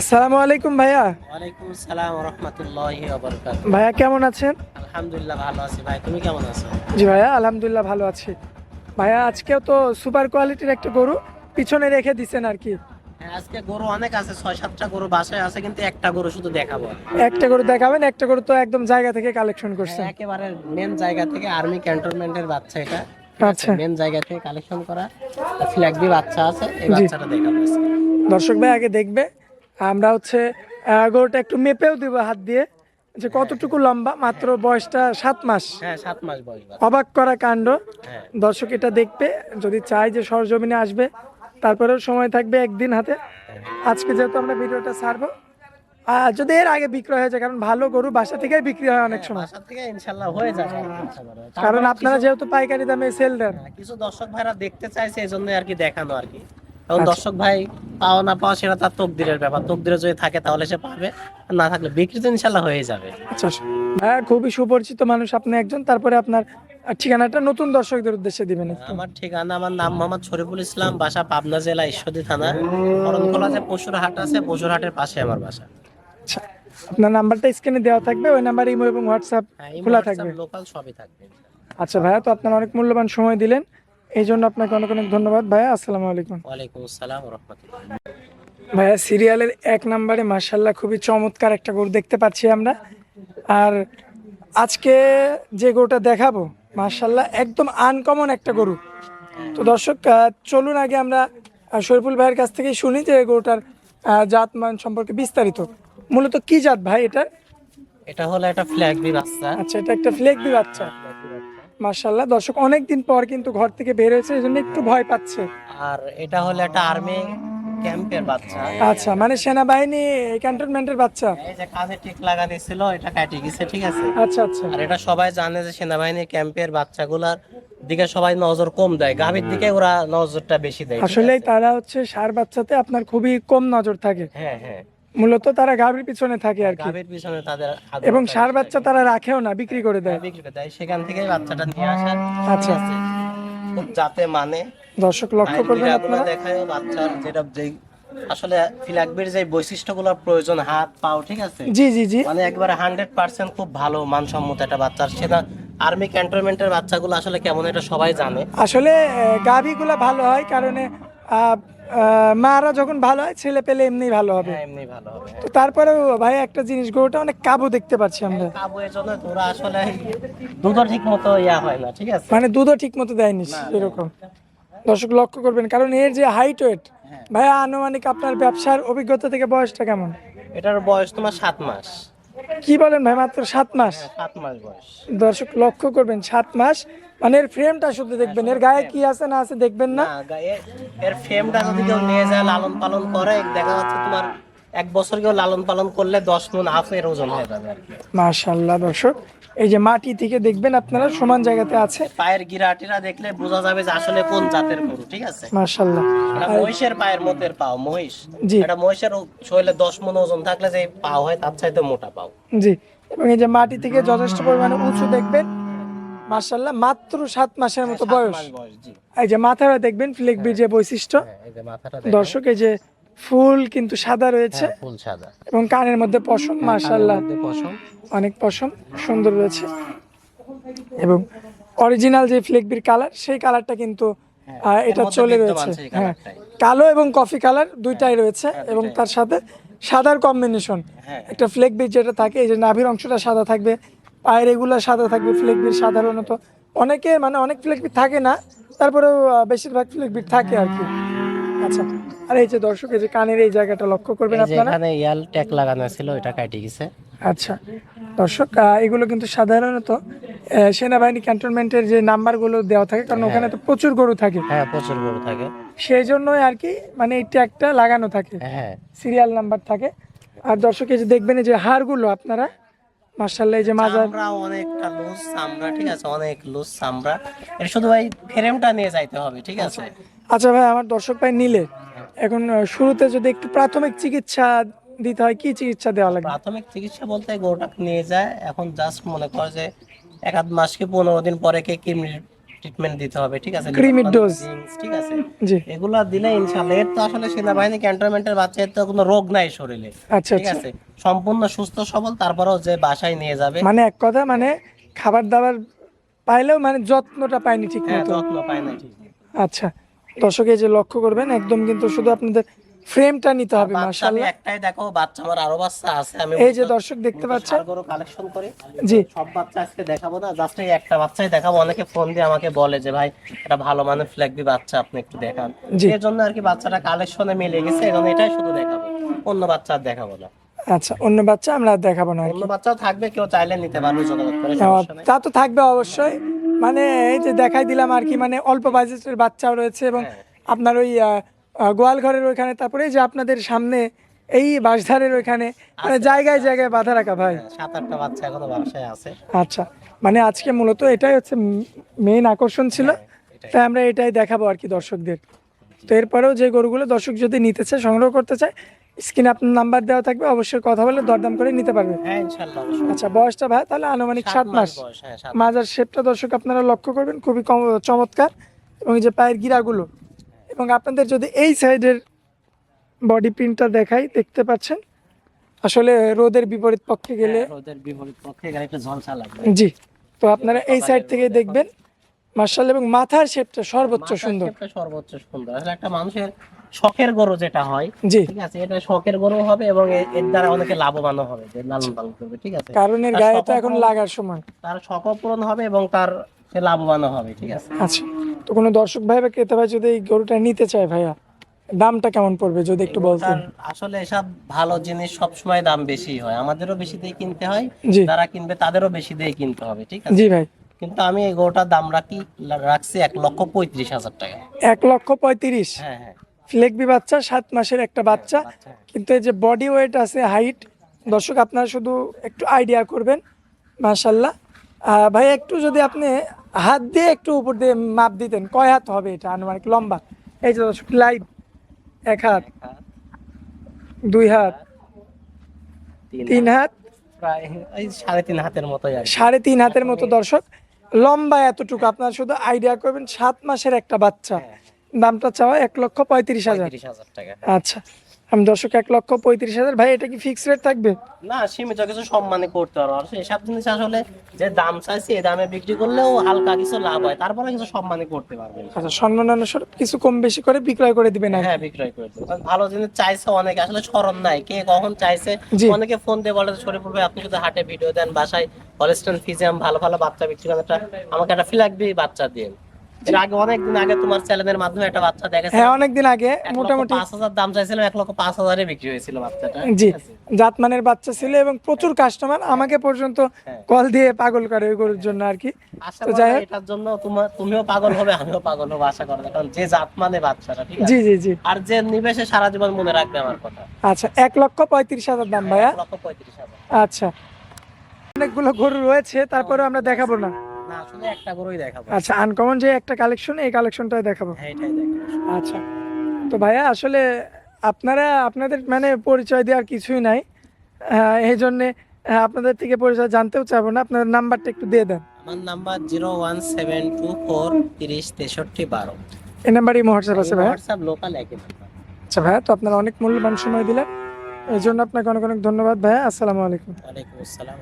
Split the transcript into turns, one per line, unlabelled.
আসসালামু আলাইকুম ভাইয়া।
ওয়ালাইকুম আসসালাম রহমতুল্লাহি
ভাইয়া কেমন আছেন?
আলহামদুলিল্লাহ ভালো আছি ভাই তুমি কেমন আছো?
জি ভাইয়া আলহামদুলিল্লাহ ভালো আছি। ভাইয়া আজকেও তো সুপার কোয়ালিটির একটা গরু পিছনে রেখে দিছেন আর কি।
হ্যাঁ, আজকে গরু অনেক আছে ছয় সাতটা গরু বাসায় আছে কিন্তু একটা গরু শুধু দেখাবো।
একটা গরু দেখাবেন একটা গরু তো একদম জায়গা থেকে কালেকশন করছেন।
একেবারে মেন জায়গা থেকে আর্মি ক্যান্টনমেন্টের বাচ্চা এটা।
আচ্ছা।
মেন জায়গা থেকে কালেকশন করা। ফ্ল্যাগবি বাচ্চা আছে এই বাচ্চাটা দেখাবো
দর্শক ভাই আগে দেখবে আমরা হচ্ছে গরুটা একটু মেপেও দিব হাত দিয়ে যে কতটুকু লম্বা মাত্র বয়সটা সাত মাস।
হ্যাঁ সাত মাস বয়স
অবাক করা কাণ্ড।
হ্যাঁ।
দর্শক এটা দেখবে যদি চাই যে সরজমিনে আসবে তারপরেও সময় থাকবে একদিন হাতে। আজকে যেহেতু আমরা ভিডিওটা ছাড়বো আর যদি এর আগে বিক্রয় হয়ে যায় কারণ ভালো গরু বাসা থেকেই বিক্রি হয় অনেক সময়।
বাসা থেকে ইনশাল্লাহ হয়ে যাবে যায়।
কারণ আপনারা যেহেতু পাইকারি দামে সেল দেন।
হ্যাঁ, কিছু দর্শক ভাইরা দেখতে চাইছে এই জন্য আর কি দেখানো আর কি। এখন
আচ্ছা।
দর্শক ভাই পাওয়া না পাওয়া সেটা তার তকদিরের ব্যাপার। তকদিরে যদি থাকে তাহলে সে পাবে না থাকলে বিক্রি তো ইনশাল্লাহ হয়ে যাবে।
আচ্ছা হ্যাঁ খুবই সুপরিচিত মানুষ আপনি একজন তারপরে আপনার ঠিকানাটা নতুন দর্শকদের উদ্দেশ্যে দিবেন
আমার ঠিকানা আমার নাম মোহাম্মদ শরীফুল ইসলাম বাসা পাবনা জেলা ঈশ্বরদী থানা। করণখোলা যে পশুর হাট আছে পশুর হাটের পাশে আমার বাসা।
আচ্ছা আপনার নাম্বারটা স্ক্রিনে দেওয়া থাকবে ওই নাম্বার ইমো এবং হোয়াটসঅ্যাপ
হ্যাঁ
খোলা থাকবে।
লোকাল সবই থাকবে।
আচ্ছা ভাইয়া তো আপনার অনেক মূল্যবান সময় দিলেন। এই জন্য আপনাকে অনেক অনেক ধন্যবাদ। ভাইয়া আসসালামু আলাইকুম।
ওয়ালাইকুম আসসালাম রহমতুল্লাহ।
ভাইয়া সিরিয়ালের এক নম্বরে মার্শাল্লাহ খুবই চমৎকার একটা গরু দেখতে পাচ্ছি আমরা। আর আজকে যে গরুটা দেখাবো মার্শাল্লাহ একদম আনকমন একটা গরু। তো দর্শক চলুন আগে আমরা শরীফুল ভাইয়ের কাছ থেকে শুনি যে গরুটার জাত মান সম্পর্কে বিস্তারিত। মূলত কি জাত ভাই এটা
এটা হলো একটা ফ্ল্যাগ বি বাচ্চা।
আচ্ছা এটা একটা দি বাচ্চা। মার্শাল্লাহ দর্শক অনেকদিন পর কিন্তু ঘর থেকে বের হয়েছে এই জন্য একটু ভয় পাচ্ছে।
আর এটা হলো একটা আর্মি ক্যাম্পের বাচ্চা।
আচ্ছা মানে সেনাবাহিনী ক্যান্টনমেন্টের বাচ্চা?
এই যে টিক লাগানো ছিল এটা কাটে গেছে ঠিক আছে?
আচ্ছা আচ্ছা।
আর এটা সবাই জানে যে সেনাবাহিনী ক্যাম্পের বাচ্চাগুলার দিকে সবাই নজর কম দেয়। গাভীর দিকে ওরা নজরটা বেশি দেয়
আসলে তারা হচ্ছে সার বাচ্চাতে আপনার খুবই কম নজর থাকে।
হ্যাঁ হ্যাঁ।
মূলত তারা গাভীর পিছনে থাকে আর কি।
গাভীর পিছনে তাদের
এবং সার বাচ্চা তারা রাখেও না বিক্রি করে দেয়।
বিক্রি করে দেয়। সেখান থেকে বাচ্চাটা নিয়ে আসে
আচ্ছা।
আছে? খুব যাতে মানে।
দর্শক লক্ষ্য করবেন আপনারা।
দেখায় বাচ্চার যেটা যেই আসলে ফিলাকবির যে বৈশিষ্ট্যগুলোর প্রয়োজন হাত পাও ঠিক আছে?
জি জি জি।
মানে একবারে হান্ড্রেড পার্সেন্ট খুব ভালো মানসম্মত একটা বাচ্চার সেটা আর্মি ক্যান্টনমেন্টের বাচ্চাগুলো আসলে কেমন এটা সবাই জানে।
আসলে গাভীগুলা ভালো হয় কারণে মারা যখন ভালো হয় ছেলে পেলে এমনি ভালো হবে।
হ্যাঁ এমনি ভালো হবে।
তো তারপরেও ভাই একটা জিনিস গরুটা অনেক কাবু দেখতে পাচ্ছি আমরা।
কাবু এর জন্য তোরা আসলে দুধও ঠিক মতো ইয়া হয় না ঠিক আছে?
মানে দুধও ঠিক মতো দেয়নি। এরকম। দর্শক লক্ষ্য করবেন কারণ এর যে হাইট ওয়েট
হ্যাঁ।
ভাইয়া আনুমানিক আপনার ব্যবসার অভিজ্ঞতা থেকে বয়সটা কেমন?
এটার বয়স তোমার সাত মাস।
কি বলেন ভাই মাত্র সাত মাস?
হ্যাঁ, সাত মাস বয়স।
দর্শক লক্ষ্য করবেন সাত মাস মানে এর ফ্রেমটা শুধু দেখবেন। এর গায়ে কি আছে না আছে দেখবেন না?
এর- এর ফ্রেমটা যদি কেউ নিয়ে যায় লালন পালন করে দেখা যাচ্ছে তোমার এক বছর কেউ লালন পালন করলে দশ মন হাফের ওজন হয়ে যাবে আর কি।
মাশাল্লাহ দর্শক এই যে মাটি থেকে দেখবেন আপনারা সমান জায়গাতে আছে।
পায়ের গিরাটিরা দেখলে বোঝা যাবে যে আসলে কোন জাতের গরু ঠিক আছে?
মাশাল্লাহ
এটা মহিষের পায়ের মধ্যে পাও মহিষ।
জি।
এটা মহিষের শরীরে দশ মন ওজন থাকলে যে পাও হয় তার চাইতে মোটা পাও।
জি এবং এই যে মাটি থেকে যথেষ্ট পরিমাণে উঁচু দেখবেন মাশাল্লাহ মাত্র সাত মাসের মতো বয়স। এই যে মাথাটা দেখবেন যে বৈশিষ্ট্য।
হ্যাঁ, এই যে মাথাটা
দর্শক এই যে ফুল কিন্তু সাদা রয়েছে।
ফুল সাদা।
এবং কানের মধ্যে পশম মাশাল্লাহ
পশম।
অনেক পশম সুন্দর রয়েছে। এবং অরিজিনাল যে ফ্লেকবির কালার সেই কালারটা কিন্তু এটা চলে রয়েছে। হ্যাঁ কালো এবং কফি কালার দুইটাই রয়েছে এবং তার সাথে সাদার কম্বিনেশন।
হ্যাঁ।
একটা ফ্লেকবির যেটা থাকে এই যে নাভির অংশটা সাদা থাকবে পায়ের এগুলা সাদা থাকবে ফ্লেকবির সাধারণত। অনেকে মানে অনেক ফ্লেকবির থাকে না তারপরেও বেশিরভাগ ফ্লেকবির থাকে আর কি। আচ্ছা আর এই যে দর্শক এই যে কানের এই জায়গাটা লক্ষ্য করবেন আপনারা।
এখানে ইয়াল ট্যাগ লাগানো ছিল এটা কাটে গেছে।
আচ্ছা দর্শক এগুলো কিন্তু সাধারণত সেনাবাহিনী ক্যান্টনমেন্টের যে নাম্বারগুলো দেওয়া থাকে কারণ ওখানে তো প্রচুর গরু থাকে।
হ্যাঁ প্রচুর গরু থাকে।
সেই জন্যই আর কি মানে এই ট্যাগটা লাগানো থাকে।
হ্যাঁ।
সিরিয়াল নাম্বার থাকে। আর দর্শক এই যে দেখবেন এই যে হাড়গুলো আপনারা মার্শাল্লাহ এই যে মাজার
চামড়া অনেকটা লুজ চামড়া ঠিক আছে? অনেক লুজ চামড়া। এটা শুধু ভাই ফ্রেমটা নিয়ে যাইতে হবে ঠিক আছে?
আচ্ছা ভাই আমার দর্শক ভাই নিলে। এখন শুরুতে যদি একটু প্রাথমিক চিকিৎসা দিতে হয় কি চিকিৎসা দেওয়া লাগে
প্রাথমিক চিকিৎসা বলতে গরুটাকে নিয়ে যায়। এখন জাস্ট মনে কর যে এক আধ মাস কি পনেরো দিন পরে কে কৃমির ট্রিটমেন্ট দিতে হবে ঠিক আছে? Drinks, ঠিক আছে? এগুলা দিলে ইনশাল্লাহ এর তো আসলে সেনাবাহিনী ক্যান্টনমেন্টের বাচ্চা এর তো কোনো রোগ নাই শরীরে
আচ্ছা
ঠিক
আচ্ছা।
আছে? সম্পূর্ণ সুস্থ সবল তারপরেও যে বাসায় নিয়ে যাবে।
মানে এক কথা মানে খাবার দাবার পাইলেও মানে যত্নটা পাইনি ঠিক
হ্যাঁ
মতো।
যত্ন পায় না ঠিক
আচ্ছা দর্শক এই যে লক্ষ্য করবেন একদম কিন্তু শুধু আপনাদের ফ্রেমটা নিতে হবে মাশাআল্লাহ।
একটাই দেখো বাচ্চা আমার আরও বাচ্চা আছে আমি
এই যে দর্শক দেখতে পাচ্ছেন।
গরু কালেকশন করি।
জি।
সব বাচ্চা আজকে দেখাবো না জাস্ট এই একটা বাচ্চাই দেখাবো। অনেকে ফোন দিয়ে আমাকে বলে যে ভাই এটা ভালো ফ্ল্যাগবি বাচ্চা আপনি একটু দেখান। এর জন্য আর কি বাচ্চাটা কালেকশনে মিলে গেছে এবং এটাই শুধু দেখাবো। অন্য বাচ্চা আর দেখাবো না।
আচ্ছা অন্য বাচ্চা আমরা আর দেখাবো না
অন্য বাচ্চাও থাকবে কেউ চাইলে নিতে পারবে যোগাযোগ করে
তা তো থাকবে অবশ্যই। মানে এই যে দেখাই দিলাম আর কি মানে অল্প বাজেটের বাচ্চাও রয়েছে এবং
হ্যাঁ।
আপনার ওই আহ, আহ, গোয়াল ঘরের ওইখানে তারপরে যে আপনাদের সামনে এই বাঁশধারের ওইখানে মানে জায়গায় জায়গায় বাধা রাখা ভাই?
হ্যাঁ, সাত আটটা বাচ্চা এখনও ব্যবসায় আছে।
আচ্ছা মানে আজকে মূলত এটাই হচ্ছে মেইন আকর্ষণ ছিল। তাই আমরা এটাই দেখাবো আর কি দর্শকদের। তো এরপরেও যে গরুগুলো দর্শক যদি নিতে চায় সংগ্রহ করতে চায় স্ক্রিনে আপনার নাম্বার দেওয়া থাকবে অবশ্যই কথা বলে দরদাম করে নিতে পারবে।
হ্যাঁ
আচ্ছা বয়সটা ভাই তাহলে আনুমানিক সাত মাস
হ্যাঁ
মাজার শেপটা দর্শক আপনারা লক্ষ্য করবেন খুবই কম- চমৎকার। এবং এই যে পায়ের গিরাগুলো এবং আপনাদের যদি এই সাইডের বডি প্রিন্টটা দেখাই দেখতে পাচ্ছেন? আসলে রোদের বিপরীত পক্ষে গেলে
হ্যাঁ, ওদের বিপরীত পক্ষে এখানে একটু ঝলসা লাগবে।
জি তো আপনারা এই সাইড থেকে দেখবেন। মার্শাল এবং মাথার শেপটা সর্বোচ্চ সুন্দর।
সর্বোচ্চ সুন্দর। আসলে একটা মানুষের শখের গরু যেটা হয়
জি।
ঠিক আছে এটা শখের গরু হবে এবং এর দ্বারা অনেকে লাভবানও হবে যে লালন পালন করবে ঠিক আছে।
কারণ এর গায়ে তো এখন লাগার সময়।
তার শখও পূরণ হবে এবং তার সে লাভবানও হবে ঠিক আছে?
আচ্ছা তো কোনো দর্শক ভাই বা ক্রেতা ভাই যদি এই গরুটা নিতে চায় ভাইয়া দামটা কেমন পড়বে যদি একটু বলতেন?
আসলে এসব ভালো জিনিস সব সময় দাম বেশি হয়। আমাদেরও বেশি দিয়ে কিনতে হয় যারা কিনবে তাদেরও বেশি দিয়ে কিনতে হবে ঠিক আছে?
জি ভাই।
কিন্তু আমি এই গরুটার দাম রাখি রাখছি এক লক্ষ পঁয়ত্রিশ হাজার টাকা।
এক লক্ষ পঁয়ত্রিশ?
হ্যাঁ হ্যাঁ।
ফ্লেকবি বাচ্চা সাত মাসের একটা বাচ্চা।
বাচ্চা।
কিন্তু এই যে বডি ওয়েট আছে হাইট দর্শক আপনারা শুধু একটু আইডিয়া করবেন মাশাল্লাহ ভাই একটু যদি আপনি হাত দিয়ে একটু উপর দিয়ে মাপ দিতেন। কয় হাত হবে এটা? আনুমানিক লম্বা। এই যে দর্শক লাইভ। এক হাত। দুই হাত। তিন হাত।
সাড়ে তিন হাতের কি।
সাড়ে তিন হাতের মতো দর্শক। লম্বা এতটুকু আপনারা শুধু আইডিয়া করবেন সাত মাসের একটা বাচ্চা। দামটা চাওয়া এক লক্ষ পঁয়ত্রিশ হাজার।
হাজার টাকা।
আচ্ছা। আমি দর্শক এক লক্ষ পঁয়ত্রিশ হাজার। ভাই এটা কি ফিক্স রেট থাকবে?
না সীমিত কিছু সম্মানে করতে পারব। আর এসব জিনিস আসলে যে দাম চাইছি এই দামে বিক্রি করলেও হালকা কিছু লাভ হয়। তারপরে কিছু সম্মানে করতে পারবেন
আচ্ছা সম্মাননা স্বরূপ কিছু কম বেশি করে বিক্রয় করে দিবেন
হ্যাঁ বিক্রয় করে দেবো। ভালো জিনিস চাইছে অনেকে। আসলে স্মরণ নাই। কে কখন চাইছে। অনেকে ফোন দিয়ে বলে ভাই আপনি যদি হাটে ভিডিও দেন বাসায় হলস্টেন ফিজিয়াম ভালো ভালো বাচ্চা বিক্রি করেন। একটা আমাকে একটা ফিলাকবি বাচ্চা দিন এর আগে অনেকদিন আগে তোমার চ্যানেলের মাধ্যমে একটা বাচ্চা দেখেছে
হ্যাঁ অনেকদিন আগে মোটামুটি।
পাঁচ হাজার দাম চাইছিলাম এক লক্ষ পাঁচ হাজারে বিক্রি হয়েছিল বাচ্চাটা।
জি জাতমানের বাচ্চা ছিল এবং প্রচুর কাস্টমার আমাকে পর্যন্ত
হ্যাঁ।
কল দিয়ে পাগল করে ওই গরুর জন্য আর কি। তো যাই হোক।
এটার জন্য তোমার তুমিও পাগল হবে আমিও পাগল হব আশা করা কারণ যে জাত বাচ্চাটা ঠিক আছে?
জি জি জি।
আর যে নিবেশে সারা জীবন মনে রাখবে আমার কথা।
আচ্ছা এক লক্ষ পঁয়ত্রিশ হাজার দাম ভাইয়া?
লক্ষ
আচ্ছা। অনেকগুলো গরু রয়েছে তারপরে আমরা দেখাবো না।
না আসলে একটা গরুই দেখাবো।
আচ্ছা আনকমন যে একটা কালেকশন এই কালেকশনটাই দেখাবো?
হ্যাঁ এটাই দেখাবো।
আচ্ছা। তো ভাইয়া আসলে আপনারা আপনাদের মানে পরিচয় দেওয়ার কিছুই নাই। এই জন্যে আপনাদের থেকে পরিচয় জানতেও চাবো না। আপনাদের নাম্বারটা একটু দিয়ে দেন।
আমার number zero one seven two four তিরিশ তেষট্টি বারো।
এই নাম্বারই হোয়াটসঅ্যাপ আছে ভাইয়া?
হোয়াটসঅ্যাপ লোকাল একই
আচ্ছা ভাইয়া তো আপনারা অনেক মূল্যবান সময় দিলেন। এই জন্য আপনাকে অনেক অনেক ধন্যবাদ ভাইয়া। আসসালামু আলাইকুম।
ওয়ালাইকুম আসসালাম।